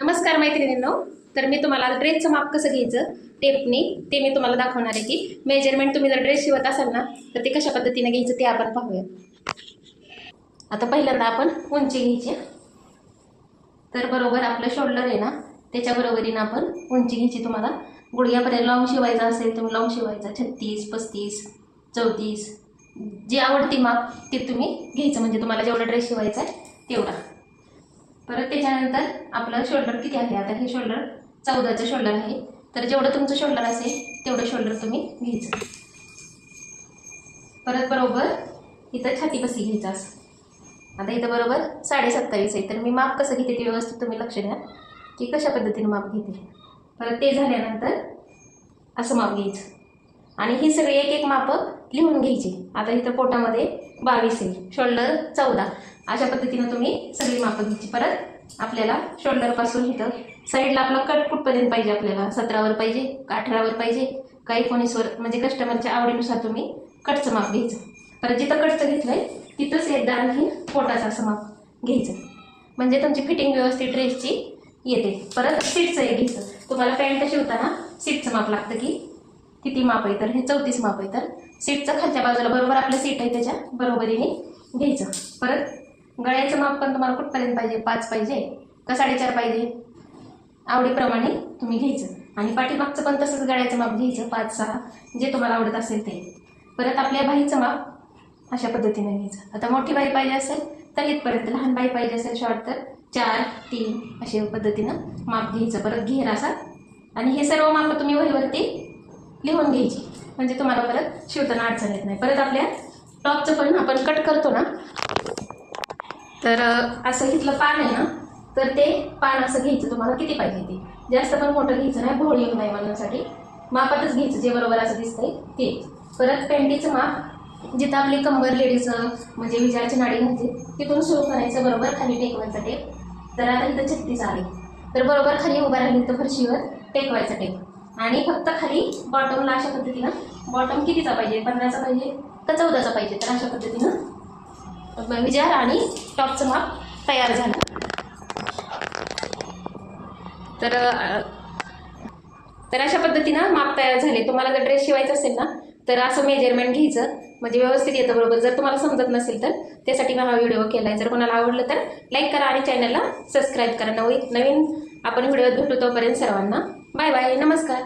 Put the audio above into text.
नमस्कार मैत्रिणींनो. तर मी तुम्हाला ड्रेसचं माप कसं घ्यायचं टेपनी ते मी तुम्हाला दाखवणार आहे की मेजरमेंट तुम्ही जर ड्रेस शिवत असाल ना तर ते कशा पद्धतीने घ्यायचं ते आपण पाहूया. आता पहिल्यांदा आपण उंची घ्यायची. तर बरोबर आपलं शोल्डर आहे ना त्याच्या बरोबरीनं आपण उंची घ्यायची. तुम्हाला गुडघ्यापर्यंत लॉंग शिवायचा असेल तुम्ही लॉंग शिवायचा. छत्तीस पस्तीस चौतीस. जी आवडती माप ते तुम्ही घ्यायचं. म्हणजे तुम्हाला जेवढा ड्रेस शिवायचा आहे तेवढा. परत त्याच्यानंतर आपलं शोल्डर किती आहे? आता हे शोल्डर चौदाचं शोल्डर आहे. तर जेवढं तुमचं शोल्डर असेल तेवढं शोल्डर तुम्ही घ्यायचं. परत बरोबर इथं छाती कशी घ्यायचं असं. आता इथं बरोबर साडेसत्तावीस आहे. तर मी माप कसं घेते ते व्यवस्थित तुम्ही लक्ष द्या. की कशा पद्धतीने माप घेते परत ते झाल्यानंतर असं माप घ्यायचं. आणि ही सगळी एक एक मापं लिहून घ्यायची. आता इथं पोटामध्ये बावीस आहे. शोल्डर चौदा. अशा पद्धतीनं तुम्ही सगळी मापं घ्यायची परत आपल्याला शोल्डरपासून इथं साईडला आपला कट कुठपर्यंत पाहिजे आपल्याला? सतरावर पाहिजे का अठरावर पाहिजे? का एकोणीसवर म्हणजे कस्टमरच्या आवडीनुसार तुम्ही कटचं माप घ्यायचं. परत जिथं कटचं घेतलं आहे तिथंच एकदा आणखी पोटाचा असं माप घ्यायचं. म्हणजे तुमची फिटिंग व्यवस्थित ड्रेसची येते. परत सीटचं एक घ्यायचं. तुम्हाला पॅन्ट शिवताना सीटचं माप लागतं की किती माप आहे तर? हे चौतीस माप आहे तर सीटचं खालच्या बाजूला बरोबर आपलं सीट आहे त्याच्या बरोबरीने घ्यायचं. परत गळ्याचं माप पण तुम्हाला कुठपर्यंत पाहिजे? पाच पाहिजे. का साडेचार पाहिजे? आवडीप्रमाणे तुम्ही घ्यायचं. आणि पाठीमागचं पण तसंच गळ्याचं माप घ्यायचं. पाच सहा जे तुम्हाला आवडत असेल ते. परत आपल्या बाईचं माप अशा पद्धतीने घ्यायचं. आता मोठी बाई पाहिजे असेल तर इथपर्यंत लहान बाई पाहिजे असेल शॉर्ट तर चार तीन अशा पद्धतीनं माप घ्यायचं. परत घेर असा. आणि हे सर्व माप तुम्ही वहीवरती लिहून घ्यायची. म्हणजे तुम्हाला परत शिवताना अडचण येत नाही. परत आपल्या टॉपचं पण आपण कट करतो ना तर असं घेतलं पान आहे ना तर ते पान असं घ्यायचं. तुम्हाला किती पाहिजे ते? जास्त पण मोठं घ्यायचं नाही भोळ येऊ नाही म्हणण्यासाठी मापातच घ्यायचं जे बरोबर असं दिसतंय ते. परत पॅन्टीचं माप जिथं आपली कंबर लेडीज म्हणजे विजाराची नाडी घालते तिथून सुरू करायचं बरोबर खाली टेकवायचं टेप. तर आता इथं छत्तीस आले. तर बरोबर खाली उभा राहिली तर फरशीवर टेकवायचं टेप. आणि फक्त खाली बॉटमला अशा पद्धतीनं बॉटम कितीचा पाहिजे? पंधराचा पाहिजे? का चौदाचा पाहिजे? तर अशा पद्धतीनं विजार आणि टॉपचं माप तयार झालं. तर तर अशा पद्धतीनं माप तयार झाले. तुम्हाला जर ड्रेस शिवायचा असेल ना तर असं मेजरमेंट घ्यायचं. म्हणजे व्यवस्थित येतं बरोबर. जर तुम्हाला समजत नसेल तर त्यासाठी मी हा व्हिडिओ केला आहे जर कोणाला आवडलं तर लाईक करा आणि चॅनलला सबस्क्राईब करा. नवीन नवीन आपण व्हिडिओ भेटू तोपर्यंत सर्वांना बाय बाय नमस्कार.